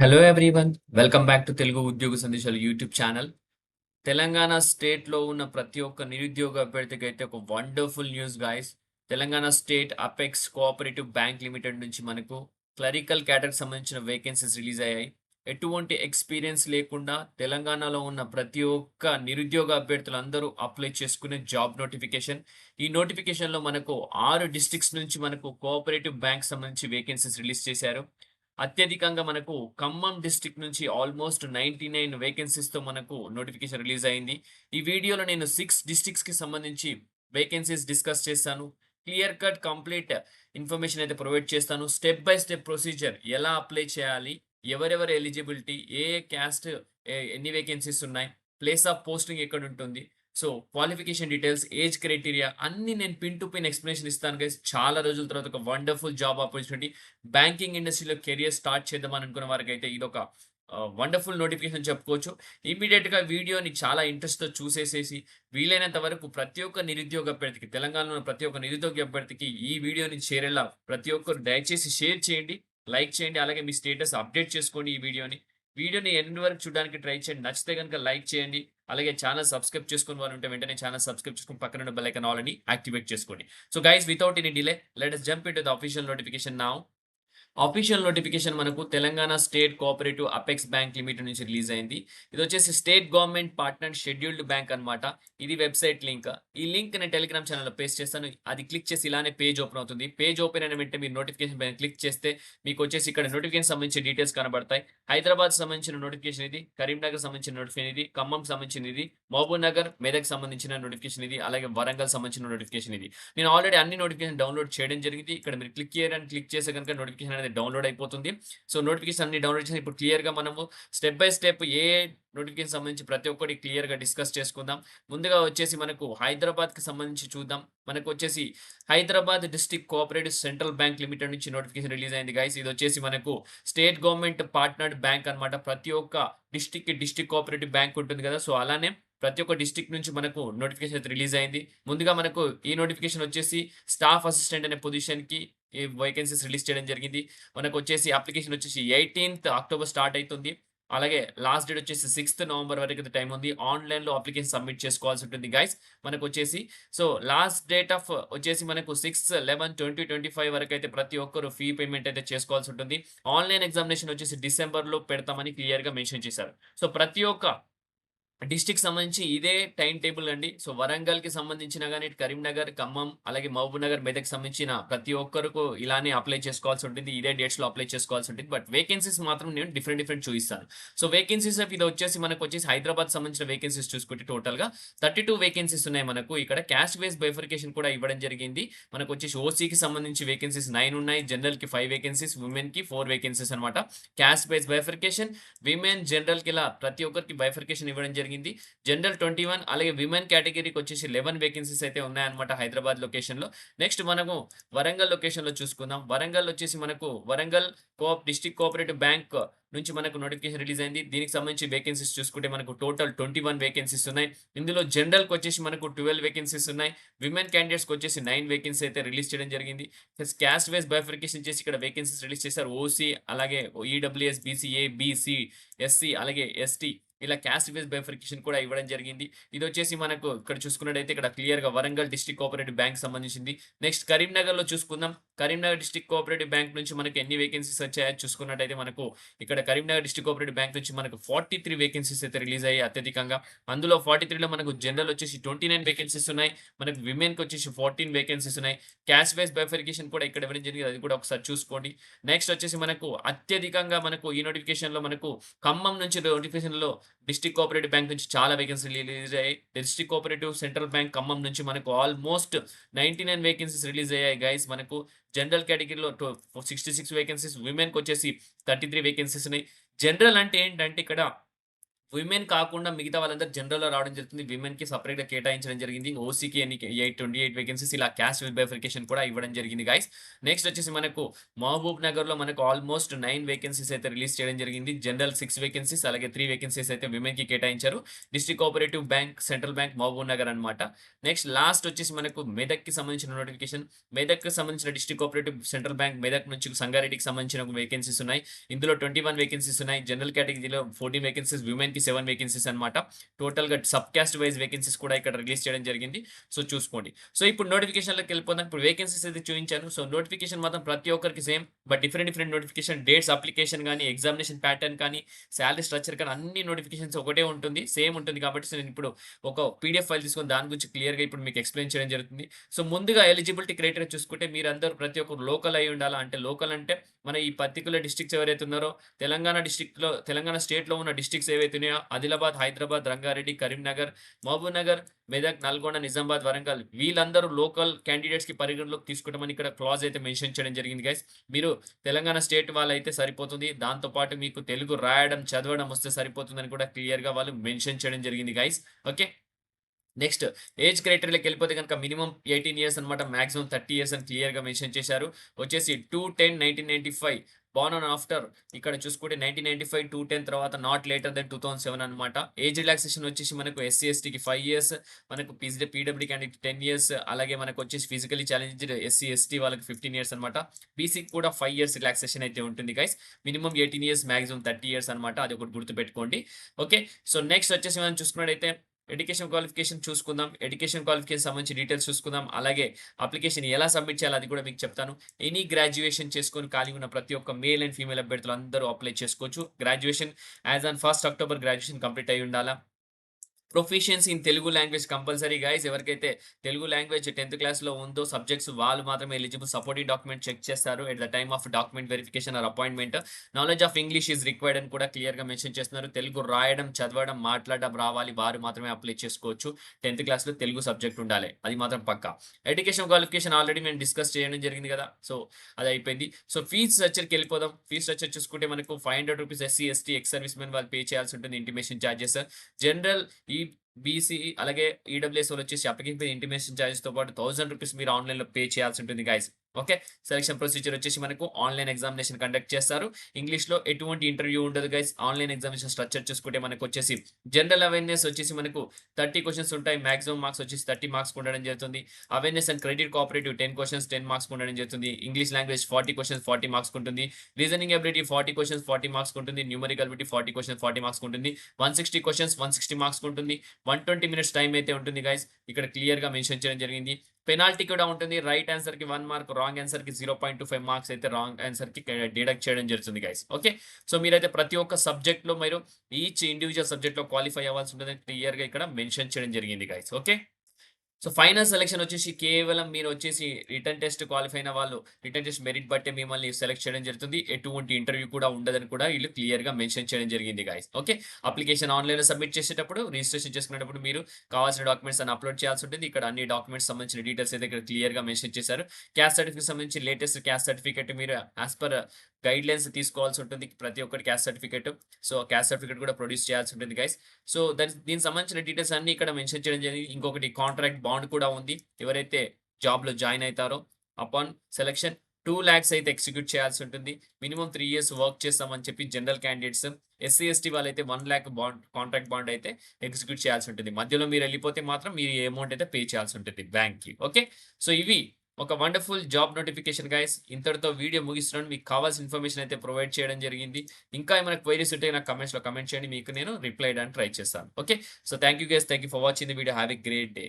Hello everyone welcome back to Telugu ఉద్యోగ సందేశాలు YouTube channel Telangana స్టేట్లో ఉన్న ప్రతి ఒక్క నిరుద్యోగ అభ్యర్థికి అయితే ఒక wonderful news guys Telangana state apex cooperative bank limited నుంచి మనకు క్లరికల్ క్యాటర్కి సంబంధించిన వేకెన్సీస్ రిలీజ్ అయ్యాయి ఎటువంటి ఎక్స్పీరియన్స్ లేకుండా తెలంగాణలో ఉన్న ప్రతి ఒక్క నిరుద్యోగ అభ్యర్థులు అందరూ అప్లై చేసుకునే జాబ్ నోటిఫికేషన్ ఈ నోటిఫికేషన్లో మనకు ఆరు డిస్ట్రిక్ట్స్ నుంచి మనకు కోఆపరేటివ్ బ్యాంక్ సంబంధించి వేకెన్సీస్ రిలీజ్ చేశారు అత్యధికంగా మనకు ఖమ్మం డిస్టిక్ నుంచి ఆల్మోస్ట్ నైంటీ నైన్ వేకెన్సీస్తో మనకు నోటిఫికేషన్ రిలీజ్ అయింది. ఈ వీడియోలో నేను సిక్స్ డిస్టిక్స్కి సంబంధించి వేకెన్సీస్ డిస్కస్ చేస్తాను క్లియర్ కట్ కంప్లీట్ ఇన్ఫర్మేషన్ అయితే ప్రొవైడ్ చేస్తాను. స్టెప్ బై స్టెప్ ప్రొసీజర్ ఎలా అప్లై చేయాలి? ఎవరెవరు ఎలిజిబిలిటీ ఏ ఏ క్యాస్ట్ ఎన్ని వేకెన్సీస్ ఉన్నాయి? ప్లేస్ ఆఫ్ పోస్టింగ్ ఎక్కడ ఉంటుంది? So qualification details age criteria అన్ని నేను పిన్ టు పిన్ ఎక్స్ప్లెనేషన్ ఇస్తాను గైస్ చాలా రోజుల తర్వాత ఒక వండర్ఫుల్ జాబ్ ఆపర్చునిటీ బ్యాంకింగ్ ఇండస్ట్రీలో కెరియర్ స్టార్ట్ చేద్దామని అనుకున్న వారికి అయితే ఇది ఒక వండర్ఫుల్ నోటిఫికేషన్ చెప్పుకోవచ్చు ఇమీడియట్గా వీడియోని చాలా ఇంట్రెస్ట్తో చూసేసేసి వీలైనంత వరకు ప్రతి ఒక్క నిరుద్యోగ అభ్యర్థికి తెలంగాణలో ప్రతి ఒక్క నిరుద్యోగ అభ్యర్థికి ఈ వీడియోని చేరేలా ప్రతి ఒక్కరు దయచేసి షేర్ చేయండి లైక్ చేయండి అలాగే మీ స్టేటస్ అప్డేట్ చేసుకోండి ఈ వీడియోని. వీడియోని ఎన్ని వరకు చూడడానికి ట్రై చేయండి. నచ్చితే కనుక లైక్ చేయండి. అలాగే ఛానల్ సబ్స్క్రైబ్ చేసుకుని వారు ఉంటే వెంటనే ఛానల్ సబ్స్క్రైబ్ చేసుకుని పక్కన ఉన్న బెల్ ఐకాన్ ఆల్ని యాక్టివేట్ చేసుకోండి. So guys without any delay let us jump into the official notification now official notification మనకు Telangana state cooperative apex bank limited నుంచి రిలీజ్ అయింది. ఇది వచ్చేసి state government partner scheduled bank అన్నమాట. ఇది వెబ్సైట్ లింక్ ఈ లింక్ నేను టెలిగ్రామ్ ఛానల్లో పేస్ట్ చేస్తాను. అది క్లిక్ చేసి ఇలానే పేజ్ ఓపెన్ అవుతుంది. పేజ్ ఓపెన్ అయిన వెంటనే మీరు నోటిఫికేషన్ పైన క్లిక్ చేస్తే మీకు వచ్చేసి ఇక్కడ నోటిఫికేషన్ సంబంధించిన డీటెయిల్స్ కనబడతాయి. హైదరాబాద్ సంబంధించిన నోటిఫికేషన్ ఇది కరీంనగర్ సంబంధించిన నోటిఫికేషన్ ఇది ఖమ్మం సంబంధించిన ఇది మహబూబ్ నగర్ మెదక్ సంబంధించిన నోటిఫికేషన్ ఇది అలాగే వరంగల్ సంబంధించిన నోటిఫికేషన్ ఇది. నేను ఆల్రెడీ అన్ని నోటిఫికేషన్ డౌన్లోడ్ చేయడం జరిగింది. ఇక్కడ మీరు క్లిక్ చేయడానికి క్లిక్ చేసే కనుక నోటిఫికేషన్ అనేది డౌన్లోడ్ అయిపోతుంది. సో నోటిఫికేషన్ అన్ని డౌన్లోడ్ చేసి ఇప్పుడు క్లియర్గా మనము స్టెప్ బై స్టెప్ ఏ నోటిఫికేషన్ సంబంధించి ప్రతి ఒక్కటి క్లియర్గా డిస్కస్ చేసుకుందాం. ముందుగా వచ్చేసి మనకు హైదరాబాద్కి సంబంధించి చూద్దాం. మనకు వచ్చేసి Hyderabad district cooperative central bank limited నుంచి నోటిఫికేషన్ రిలీజ్ అయింది గైస్ ఇది వచ్చేసి మనకు స్టేట్ గవర్నమెంట్ పార్ట్నర్డ్ బ్యాంక్ అన్నమాట. ప్రతి ఒక్క డిస్ట్రిక్ట్ డిస్ట్రిక్ట్ కోఆపరేటివ్ బ్యాంక్ ఉంటుంది కదా. సో అలానే ప్రతి ఒక్క డిస్టిక్ నుంచి మనకు నోటిఫికేషన్ అయితే రిలీజ్ అయింది. ముందుగా మనకు ఈ నోటిఫికేషన్ వచ్చేసి స్టాఫ్ అసిస్టెంట్ అనే పొజిషన్కి ఈ వేకెన్సీస్ రిలీజ్ చేయడం జరిగింది. మనకు వచ్చేసి అప్లికేషన్ వచ్చేసి ఎయిటీన్త్ అక్టోబర్ స్టార్ట్ అవుతుంది అలాగే లాస్ట్ డేట్ వచ్చేసి సిక్స్త్ నవంబర్ వరకు అయితే టైం ఉంది. ఆన్లైన్లో అప్లికేషన్ సబ్మిట్ చేసుకోవాల్సి ఉంటుంది గైస్ మనకు వచ్చేసి సో లాస్ట్ డేట్ ఆఫ్ వచ్చేసి మనకు sixth eleven twenty twenty five వరకు అయితే ప్రతి ఒక్కరు ఫీ పేమెంట్ అయితే చేసుకోవాల్సి ఉంటుంది. ఆన్లైన్ ఎగ్జామినేషన్ వచ్చేసి డిసెంబర్లో పెడతామని క్లియర్గా మెన్షన్ చేశారు. సో ప్రతి ఒక్క డిస్టిక్ సంబంధించి ఇదే టైం టేబుల్ అండి. సో వరంగల్కి సంబంధించిన కానీ కరీంనగర్ ఖమ్మం అలాగే మహబూబ్ నగర్ మెదక్ సంబంధించిన ప్రతి ఒక్కరికి ఇలానే అప్లై చేసుకోవాల్సి ఉంటుంది. ఇదే డేట్స్లో అప్లై చేసుకోవాల్సి ఉంటుంది. బట్ వేకెన్సీస్ మాత్రం నేను డిఫరెంట్ డిఫరెంట్ చూపిస్తాను. సో వేకెన్సీస్ ఇది వచ్చేసి మనకు వచ్చేసి హైదరాబాద్ సంబంధించిన వేకెన్సీస్ చూసుకుంటే టోటల్గా థర్టీ టూ వేకెన్సీస్ ఉన్నాయి మనకు. ఇక్కడ క్యాస్ట్ వేస్ బైఫర్కేషన్ కూడా ఇవ్వడం జరిగింది. మనకు వచ్చేసి ఓసీకి సంబంధించి వేకెన్సీస్ నైన్ ఉన్నాయి. జనరల్కి ఫైవ్ వేకెన్సీస్ ఉమెన్కి ఫోర్ వేకెన్సీస్ అనమాట క్యాస్ట్ బేస్ బైఫర్కేషన్ విమెన్ జనరల్కి ఇలా ప్రతి ఒక్కరికి బైఫర్కేషన్ ఇవ్వడం జరిగింది. జనరల్ ట్వంటీ వన్ అలాగే విమెన్ కేటగిరీకి వచ్చేసి లెవెన్ వేకెన్సీస్ అయితే ఉన్నాయన్నమాట హైదరాబాద్ లొకేషన్లో నెక్స్ట్ మనము వరంగల్ లొకేషన్లో చూసుకుందాం. వరంగల్ వచ్చేసి మనకు Warangal coop district cooperative bank నుంచి మనకు నోటిఫికేషన్ రిలీజ్ అయింది. దీనికి సంబంధించి వేకెన్సీస్ చూసుకుంటే మనకు టోటల్ ట్వంటీ వన్ వేకెన్సీస్ ఉన్నాయి. ఇందులో జనరల్కి వచ్చేసి మనకు ట్వెల్వ్ వేకెన్సీస్ ఉన్నాయి. విమెన్ క్యాండిడేట్స్కి వచ్చేసి నైన్ వేకెన్సీ అయితే రిలీజ్ చేయడం జరిగింది. క్యాస్ట్ వైజ్ బైఫర్కేషన్ చేసి ఇక్కడ వేకెన్సీస్ రిలీజ్ చేశారు ఓసీ అలాగే ఈడబ్ల్యూఎస్ బీసీఏ బీసీ ఎస్సీ అలాగే ఎస్టీ ఇలా క్యాస్ట్ వేస్ బైఫర్కేషన్ కూడా ఇవ్వడం జరిగింది. ఇది వచ్చేసి మనకు ఇక్కడ చూసుకున్నట్టయితే ఇక్కడ క్లియర్గా వరంగల్ డిస్టిక్ కోఆపరేటివ్ బ్యాంక్ సంబంధించింది. నెక్స్ట్ కరీంనగర్లో చూసుకుందాం. కరీంనగర్ డిస్ట్రిక్ట్ కోఆపరేటివ్ బ్యాంక్ నుంచి మనకి ఎన్ని వేకెన్సీస్ వచ్చాయో చూసుకున్నట్టయితే మనకు ఇక్కడ కరీంనగర్ డిస్ట్రిక్ట్ కోఆపరేటివ్ బ్యాంక్ నుంచి మనకు ఫార్టీ త్రీ వేకెన్సీస్ అయితే రిలీజ్ అయ్యాయి అత్యధికంగా. అందులో ఫార్టీ త్రీలో మనకు జనరల్ వచ్చేసి ట్వంటీ నైన్ వేకెన్సీస్ ఉన్నాయి. మనకు విమెన్కి వచ్చేసి ఫోర్టీన్ వేకెన్సీస్ ఉన్నాయి. క్యాష్ వైస్ బైఫరికేషన్ కూడా ఇక్కడ ఇవ్వడం జరిగింది. అది కూడా ఒకసారి చూసుకోండి. నెక్స్ట్ వచ్చేసి మనకు అత్యధికంగా మనకు ఈ నోటిఫికేషన్లో మనకు ఖమ్మం నుంచి నోటిఫికేషన్లో డిస్ట్రిక్ట్ కోఆపరేటివ్ బ్యాంక్ నుంచి చాలా వేకెన్సీ రిలీజ్ అయ్యాయి. District cooperative central bank Khammam నుంచి మనకు almost ninety nine vacancies release అయ్యాయి గైస్ మనకు జనరల్ కేటగిరీలో సిక్స్టీ సిక్స్ వేకెన్సీస్ ఉమెన్కి వచ్చేసి థర్టీ త్రీ వేకెన్సీస్ ఉన్నాయి. జనరల్ అంటే ఏంటంటే ఇక్కడ విమెన్ కాకుండా మిగతా వాళ్ళందరూ జనరల్‌లో రావడం జరుగుతుంది. విమెన్‌కి సెపరేట్‌గా కేటాయించడం జరిగింది. ఓసీకి ఎన్ని 8, 28 వేకెన్సీస్ ఇలా క్యాస్ట్ బైఫర్కేషన్ కూడా ఇవ్వడం జరిగింది గైస్. నెక్స్ట్ వచ్చేసి మనకు మహబూబ్ నగర్లో మనకు ఆల్మోస్ట్ నైన్ వేకెన్సీస్ అయితే రిలీజ్ చేయడం జరిగింది. జనరల్ సిక్స్ వేకెన్సీస్ అలాగే త్రీ వేకెన్సీస్ అయితే విమెన్కి కేటాయించారు. District cooperative bank, central bank Mahabubnagar అన్నమాట. నెక్స్ట్ లాస్ట్ వచ్చేసి మనకు మెదక్కి సంబంధించిన నోటిఫికేషన్. మెదక్కి సంబంధించిన district cooperative central bank Medak నుంచి సంగారెడ్డికి సంబంధించిన వేకెన్సీస్ ఉన్నాయి. ఇందులో 21 వేకెన్సీస్ ఉన్నాయి. జనరల్ కేటగిరీలో 14 వేకెన్సీస్, విమెన్‌కి 7 వేకెన్సీస్ అన్నమాట. టోటల్‌గా సబ్ క్యాస్ట్ వైజ్ వేకెన్సీస్ కూడా ఇక్కడ రిలీజ్ చేయడం జరిగింది. సో చూసుకోండి. సో ఇప్పుడు నోటిఫికేషన్‌లోకి వెళ్ళిపోతాం ఇప్పుడు వేకెన్సీస్ అయితే చూపించాను సో నోటిఫికేషన్ మాత్రం ప్రతి ఒక్కరికి same. But different different notification dates application కానీ ఎగ్జామినేషన్ ప్యాటర్న్ కానీ, శాలరీ స్ట్రక్చర్ కానీ అన్ని నోటిఫికేషన్స్ ఒకటే ఉంటుంది. సేమ్ ఉంటుంది కాబట్టి సో నేను ఇప్పుడు ఒక పీడిఎఫ్ ఫైల్ తీసుకొని దాని గురించి క్లియర్‌గా ఇప్పుడు మీకు ఎక్స్‌ప్లెయిన్ చేయడం జరుగుతుంది. సో ముందుగా ఎలిజిబిలిటీ క్రైటీరియా చూసుకుంటే మీరందరూ ప్రతి ఒక్కరు లోకల్ అయి ఉండాలా. అంటే లోకల్ అంటే మన ఈ పర్టికులర్ డిస్ట్రిక్ట్స్ ఎవరైతే ఉన్నారో తెలంగాణ డిస్ట్రిక్ట్‌లో తెలంగాణ స్టేట్‌లో ఉన్న డిస్ట్రిక్ట్స్ ఏవైతే ఉన్నాయో ఆదిలాబాద్, హైదరాబాద్, రంగారెడ్డి, కరీంనగర్, మహబూబ్ నగర్, మెదక్, నల్గొండ, నిజామాబాద్, వరంగల్ వీళ్ళందరూ లోకల్ క్యాండిడేట్స్‌కి పరిగణలోకి తీసుకుంటామని ఇక్కడ క్లాజ్ అయితే మెన్షన్ చేయడం జరిగింది గైస్. మీరు తెలంగాణ స్టేట్ వాళ్ళైతే సరిపోతుంది. దాంతో పాటు మీకు తెలుగు రాయడం, చదవడం వస్తే సరిపోతుందని కూడా క్లియర్‌గా వాళ్ళు మెన్షన్ చేయడం జరిగింది గైస్. ఓకే. నెక్స్ట్ ఏజ్ క్రైటీరియాలోకి వెళ్ళిపోతే కనుక మినిమం ఎయిటీన్ ఇయర్స్ అనమాట మాక్సిమం 30 ఇయర్స్ అని క్లియర్‌గా మెన్షన్ చేశారు. వచ్చేసి 2/10/1995 బార్న్ ఆన్ ఆఫ్టర్ ఇక్కడ చూసుకుంటే 1995, 2/10 తర్వాత నాట్ లేటర్ దెన్ 2007 అన్నమాట. ఏజ్ రిలాక్సేషన్ వచ్చేసి మనకు ఎస్సీ, ఎస్టీకి ఫైవ్ ఇయర్స్, మనకు పీజీ పీడబ్ల్యూ క్యాండిడేట్ 10 ఇయర్స్ అలాగే మనకు వచ్చేసి ఫిజికల్లీ ఛాలెంజ్డ్ ఎస్సీ, ఎస్టీ వాళ్ళకి 15 ఇయర్స్ అనమాట బీసీకి కూడా ఫైవ్ ఇయర్స్ రిలాక్సేషన్ అయితే ఉంటుంది guys. Minimum 18 years, maximum 30 years అనమాట అది ఒకటి గుర్తుపెట్టుకోండి. ఓకే. సో నెక్స్ట్ వచ్చేసి మనం చూసుకున్నట్టయితే ఎడ్యుకేషన్ క్వాలిఫికేషన్ చూసుకుందాం. ఎడ్యుకేషన్ క్వాలిఫికేషన్ సంబంధించి డీటెయిల్స్ చూసుకుందాం. అలాగే అప్లికేషన్ ఎలా సబ్మిట్ చేయాలో అది కూడా మీకు చెప్తాను. ఎనీ గ్రాడ్యుయేషన్ చేసుకొని ఖాళీ ఉన్న ప్రతి ఒక్క మేల్ అండ్ ఫీమేల్ అభ్యర్థులు అందరూ అప్లై చేసుకోవచ్చు. Graduation as on first October graduation complete అయ్యి ఉండాలా. Proficiency in Telugu language compulsory guys. ఎవరికైతే తెలుగు లాంగ్వేజ్ 10థ్ క్లాస్‌లో ఉందో సబ్జెక్ట్స్ వాళ్ళు మాత్రమే ఎలిజిబుల్. సపోర్టింగ్ డాక్యుమెంట్ చెక్ చేస్తారు at the time of document verification or appointment. Knowledge of English is required అని కూడా క్లియర్‌గా మెన్షన్ చేస్తున్నారు. తెలుగు రాయడం, చదవడం, మాట్లాడడం రావాలి. వారు మాత్రమే అప్లై చేసుకోవచ్చు. 10థ్ క్లాస్‌లో తెలుగు సబ్జెక్ట్ ఉండాలి. అది మాత్రం పక్కా. ఎడ్యుకేషన్ క్వాలిఫికేషన్ ఆల్రెడీ మేము డిస్కస్ చేయడం జరిగింది కదా! సో అది అయిపోయింది. సో ఫీజ్ స్ట్రక్చర్‌కి వెళ్ళిపోదాం. ఫీజ్ స్ట్రక్చర్ చూసుకుంటే మనకు five hundred rupees SC, ST, ex service men వాళ్ళు పే చేయాల్సి ఉంటుంది ఇంటిమేషన్ చార్జెస్. జనరల్ ఈ బీసీ అలాగే ఈడబ్ల్యూఎస్ వాళ్ళు వచ్చేసి అప్లికేషన్ ఫీ, ఇంటిమేషన్ ఛార్జెస్తో పాటు థౌసండ్ రూపీస్ మీరు ఆన్‌లైన్‌లో పే చేయాల్సి ఉంటుంది గైస్. ఓకే. సెలక్షన్ ప్రొసీజర్ వచ్చేసి మనకు ఆన్‌లైన్ ఎగ్జామినేషన్ కండక్ట్ చేస్తారు. ఇంగ్లీష్‌లో ఎటువంటి ఇంటర్వ్యూ ఉండదు గైస్. ఆన్‌లైన్ ఎగ్జామినేషన్ స్ట్రక్చర్ చూసుకుంటే మనకు వచ్చేసి జనరల్ అవేర్‌నెస్ వచ్చేసి మనకు థర్టీ క్వశ్చన్స్ ఉంటాయి. మాక్సిమం మార్క్స్ వచ్చేసి 30 మార్క్స్ ఉండడం జరుగుతుంది. Awareness and credit cooperative 10 questions 10 marks ఉండడం జరుగుతుంది. English language forty questions forty marks ఉంటుంది. Reasoning ability forty questions forty marks ఉంటుంది. న్యూమరికల్ ఎబిలిటీ 40 క్వెషన్స్ 40 మార్క్స్ ఉంటుంది. One sixty questions one sixty marks ఉంటుంది. 120 minutes time అయితే ఉంటుంది గైస్. ఇక్కడ క్లియర్‌గా మెన్షన్ చేయడం జరిగింది. పెనాల్టీ కూడా ఉంటుంది. రైట్ ఆన్సర్‌కి వన్ మార్క్, రాంగ్ ఆన్సర్‌కి 0.25 మార్క్స్ అయితే రాంగ్ ఆన్సర్కి డిడక్ట్ చేయడం జరుగుతుంది గైస్. ఓకే. సో మీరైతే ప్రతి ఒక్క సబ్జెక్ట్‌లో మీరు ఈచ్ ఇండివిడ్యువల్ సబ్జెక్ట్‌లో క్వాలిఫై అవ్వాల్సి ఉంటుందని క్లియర్‌గా ఇక్కడ మెన్షన్ చేయడం జరిగింది guys. Okay. So final selection వచ్చేసి కేవలం మీరు వచ్చేసి రిటర్న్ టెస్ట్ క్వాలిఫై అయిన వాళ్ళు రిటన్ టెస్ట్ మెరిట్ బట్టే మిమ్మల్ని సెలెక్ట్ చేయడం జరుగుతుంది. ఎటువంటి ఇంటర్వ్యూ కూడా ఉండదని కూడా వీళ్ళు క్లియర్‌గా మెన్షన్ చేయడం జరిగింది గైస్. ఓకే. అప్లికేషన్ ఆన్‌లైన్‌లో సబ్మిట్ చేసేటప్పుడు రిజిస్ట్రేషన్ చేసుకునేటప్పుడు మీరు కావాల్సిన డాక్యుమెంట్స్ అని అప్లోడ్ చేయాల్సి ఉంటుంది. ఇక్కడ అన్ని డాక్యుమెంట్స్ సంబంధించిన డీటెయిల్స్ అయితే ఇక్కడ క్లియర్‌గా మెన్షన్ చేశారు. క్యాస్ట్ సర్టిఫికేట్ సంబంధించి లేటెస్ట్ క్యాస్ట్ సర్టిఫికేట్ మీరు యాజ్ పర్ గైడ్‌లైన్స్ తీసుకోవాల్సి ఉంటుంది. ప్రతి ఒక్కటి caste certificate. So caste certificate కూడా ప్రొడ్యూస్ చేయాల్సి ఉంటుంది గైస్. సో దాని దీనికి సంబంధించిన డీటెయిల్స్ అన్నీ ఇక్కడ మెన్షన్ చేయడం జరిగింది. ఇంకొకటి కాంట్రాక్ట్ బాండ్ కూడా ఉంది. ఎవరైతే జాబ్‌లో జాయిన్ అవుతారో అపాన్ సెలక్షన్ టూ ల్యాక్స్ అయితే ఎగ్జిక్యూట్ చేయాల్సి ఉంటుంది. మినిమం త్రీ ఇయర్స్ వర్క్ చేస్తామని చెప్పి జనరల్ క్యాండిడేట్స్. ఎస్సీ, ఎస్టీ వాళ్ళైతే one lakh bond contract bond అయితే ఎగ్జిక్యూట్ చేయాల్సి ఉంటుంది. మధ్యలో మీరు వెళ్ళిపోతే మాత్రం మీరు ఈ అమౌంట్ అయితే పే చేయాల్సి ఉంటుంది బ్యాంక్‌కి. ఓకే. సో ఇవి ఒక వండర్‌ఫుల్ జాబ్ నోటిఫికేషన్ గైస్. ఇంతటితో వీడియో ముగిస్తున్నాను. మీకు కావాల్సిన ఇన్ఫర్మేషన్ అయితే ప్రొవైడ్ చేయడం జరిగింది. ఇంకా ఏమైనా క్వైరీస్ ఉంటే నాకు కామెంట్స్‌లో కమెంట్ చేయండి. మీకు నేను రిప్లై ఇవ్వడానికి ట్రై చేస్తాను. Okay. So thank you guys. Thank you for watching the video. Have a great day.